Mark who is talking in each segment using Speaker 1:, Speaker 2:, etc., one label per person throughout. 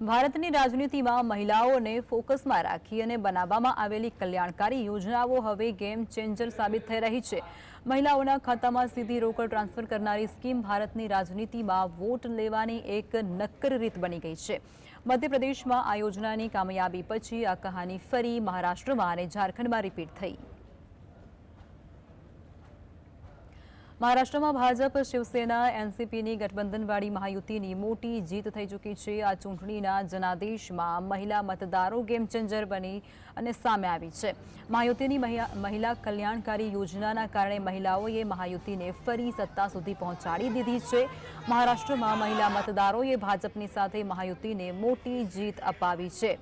Speaker 1: ભારતની રાજનીતિમાં મહિલાઓને ફોકસમાં રાખી અને બનાવવામાં આવેલી કલ્યાણકારી યોજનાઓ હવે ગેમ ચેન્જર સાબિત થઈ રહી છે. મહિલાઓના ખાતામાં સીધી રોકડ ટ્રાન્સફર કરનારી સ્કીમ ભારતની રાજનીતિમાં વોટ લેવાની એક નક્કર રીત બની ગઈ છે. મધ્યપ્રદેશમાં આ યોજનાની કામયાબી પછી આ કહાની ફરી મહારાષ્ટ્રમાં અને ઝારખંડમાં રિપીટ થઈ. મહારાષ્ટ્રમાં ભાજપ, શિવસેના, એનસીપીની ગઠબંધનવાળી મહાયુતિની મોટી જીત થઈ ચૂકી છે. આ ચૂંટણીના જનાદેશમાં મહિલા મતદારો ગેમ ચેન્જર બની અને સામે આવી છે. મહાયુતિની મહિલા કલ્યાણકારી યોજનાના કારણે મહિલાઓએ મહાયુતિને ફરી સત્તા સુધી પહોંચાડી દીધી છે. મહારાષ્ટ્રમાં મહિલા મતદારોએ ભાજપની સાથે મહાયુતિને મોટી જીત અપાવી છે.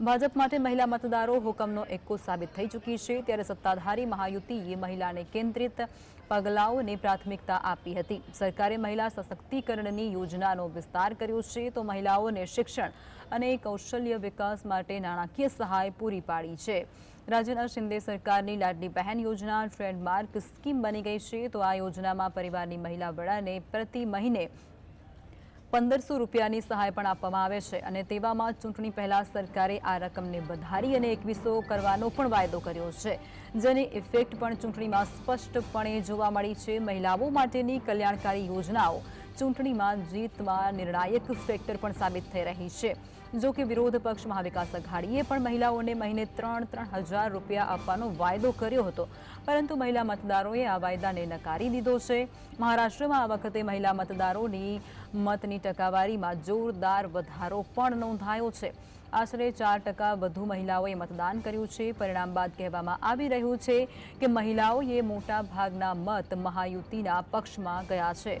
Speaker 1: ભાજપ માટે મહિલા મતદારો હુકમનો એક્કો સાબિત થઈ ચૂકી છે. ત્યારે સત્તાધારી મહાયુતિએ મહિલાને કેન્દ્રિત પગલાઓને પ્રાથમિકતા આપી હતી. સરકારે મહિલા સશક્તિકરણની યોજનાનો વિસ્તાર કર્યો છે તો મહિલાઓને શિક્ષણ અને કૌશલ્ય વિકાસ માટે નાણાકીય સહાય પૂરી પાડી છે. રાજ્યના શિંદે સરકારની લાડલી બહેન યોજના ટ્રેડમાર્ક સ્કીમ બની ગઈ છે. તો આ યોજનામાં પરિવારની મહિલા વડાને પ્રતિ મહિને પંદરસો રૂપિયાની સહાય પણ આપવામાં આવે છે અને તેવામાં ચૂંટણી પહેલાં સરકારે આ રકમને વધારી અને એકવીસો કરવાનો પણ વાયદો કર્યો છે. જેની ઇફેક્ટ પણ ચૂંટણીમાં સ્પષ્ટપણે જોવા મળી છે. મહિલાઓ માટેની કલ્યાણકારી યોજનાઓ ચૂંટણીમાં જીતમાં નિર્ણાયક ફેક્ટર પણ સાબિત થઈ રહી છે. જો કે વિરોધ પક્ષ મહાવિકાસ અઘાડીએ પણ મહિલાઓને મહિને ત્રણ ત્રણ હજાર રૂપિયા આપવાનો વાયદો કર્યો હતો. પરંતુ મહિલા મતદારોએ આ વાયદાને નકારી દીધો છે. મહારાષ્ટ્રમાં આ વખતે મહિલા મતદારોની મતની ટકાવારીમાં જોરદાર વધારો પણ નોંધાયો છે. આશરે ચાર ટકા વધુ મહિલાઓએ મતદાન કર્યું છે. પરિણામ બાદ કહેવામાં આવી રહ્યું છે કે મહિલાઓએ મોટા ભાગના મત મહાયુતિના પક્ષમાં ગયા છે.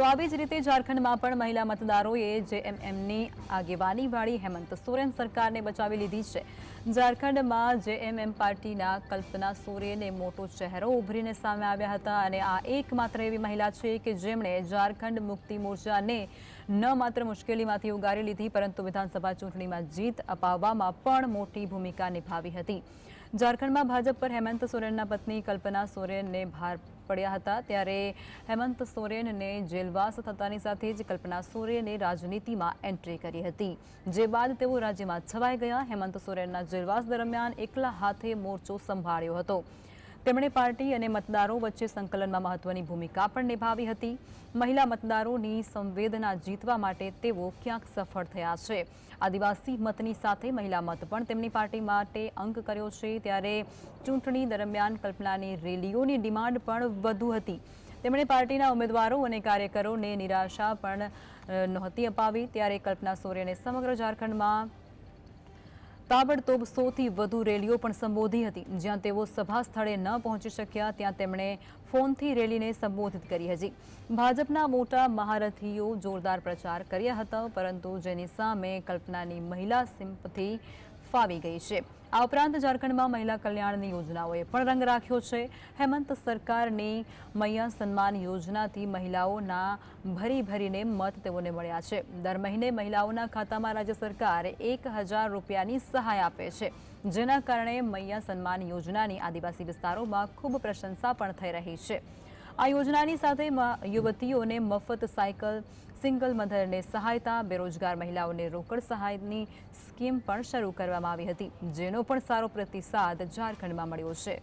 Speaker 1: તો આવી જ રીતે ઝારખંડમાં પણ મહિલા મતદારોએ જેએમએમની આગેવાનીવાળી હેમંત સોરેન સરકારને બચાવી લીધી છે. ઝારખંડમાં જેએમએમ પાર્ટીના કલ્પના સોરેને મોટો ચહેરો ઉભરીને સામે આવ્યા હતા અને આ એકમાત્ર એવી મહિલા છે કે જેમણે ઝારખંડ મુક્તિ મોરચાને ન માત્ર મુશ્કેલીમાંથી ઉગારી લીધી, પરંતુ વિધાનસભા ચૂંટણીમાં જીત અપાવવામાં પણ મોટી ભૂમિકા નિભાવી હતી. ઝારખંડમાં ભાજપ પર હેમંત સોરેનના પત્ની કલ્પના સોરેનને ભાર પડ્યા હતા. ત્યારે હેમંત સોરેનને જેલવાસ થતાની સાથે જ કલ્પના સોરેને રાજનીતિમાં એન્ટ્રી કરી હતી. જે બાદ તેઓ રાજ્યમાં છવાઈ ગયા. હેમંત સોરેનના જેલવાસ દરમિયાન એકલા હાથે મોરચો સંભાળ્યો હતો. તેમણે પાર્ટી અને મતદારો વચ્ચે સંકલનમાં મહત્વની ભૂમિકા પણ નિભાવી હતી. મહિલા મતદારોની સંવેદના જીતવા માટે તેઓ ક્યાંક સફળ થયા છે. આદિવાસી મતની સાથે મહિલા મત પણ તેમની પાર્ટી માટે અંક કર્યો છે. ત્યારે ચૂંટણી દરમિયાન કલ્પનાની રેલીઓની ડિમાન્ડ પણ વધુ હતી. તેમણે પાર્ટીના ઉમેદવારો અને કાર્યકરોને નિરાશા પણ નહોતી અપાવી. ત્યારે કલ્પના સોરેને સમગ્ર ઝારખંડમાં તાબડતોબ સોથી વધુ રેલીઓ પણ સંબોધી હતી. જ્યાં તેઓ સભા સ્થળે ન પહોંચી શક્યા, ત્યાં તેમણે ફોનથી રેલીને સંબોધિત કરી હતી. ભાજપના મોટા મહારથીઓ જોરદાર પ્રચાર કર્યા હતા, પરંતુ જેની સામે કલ્પનાની મહિલા સિમ્પથી ફાવી ગઈ છે. આ ઉપરાંત ઝારખંડમાં મહિલા કલ્યાણની યોજનાઓએ પણ રંગ રાખ્યો છે. હેમંત સરકારની મૈયા સન્માન યોજનાથી મહિલાઓના ભરી ભરીને મત તેઓને મળ્યા છે. દર મહિને મહિલાઓના ખાતામાં રાજ્ય સરકાર એક હજાર રૂપિયાની સહાય આપે છે. જેના કારણે મૈયા સન્માન યોજનાની આદિવાસી વિસ્તારોમાં ખૂબ પ્રશંસા પણ થઈ રહી છે. આ યોજનાની સાથે યુવતીઓને મફત સાયકલ, સિંગલ મધરને સહાયતા, બેરોજગાર મહિલાઓને રોકડ સહાયની સ્કીમ પણ શરૂ કરવામાં આવી હતી, જેનો પણ સારો પ્રતિસાદ ઝારખંડમાં મળ્યો છે.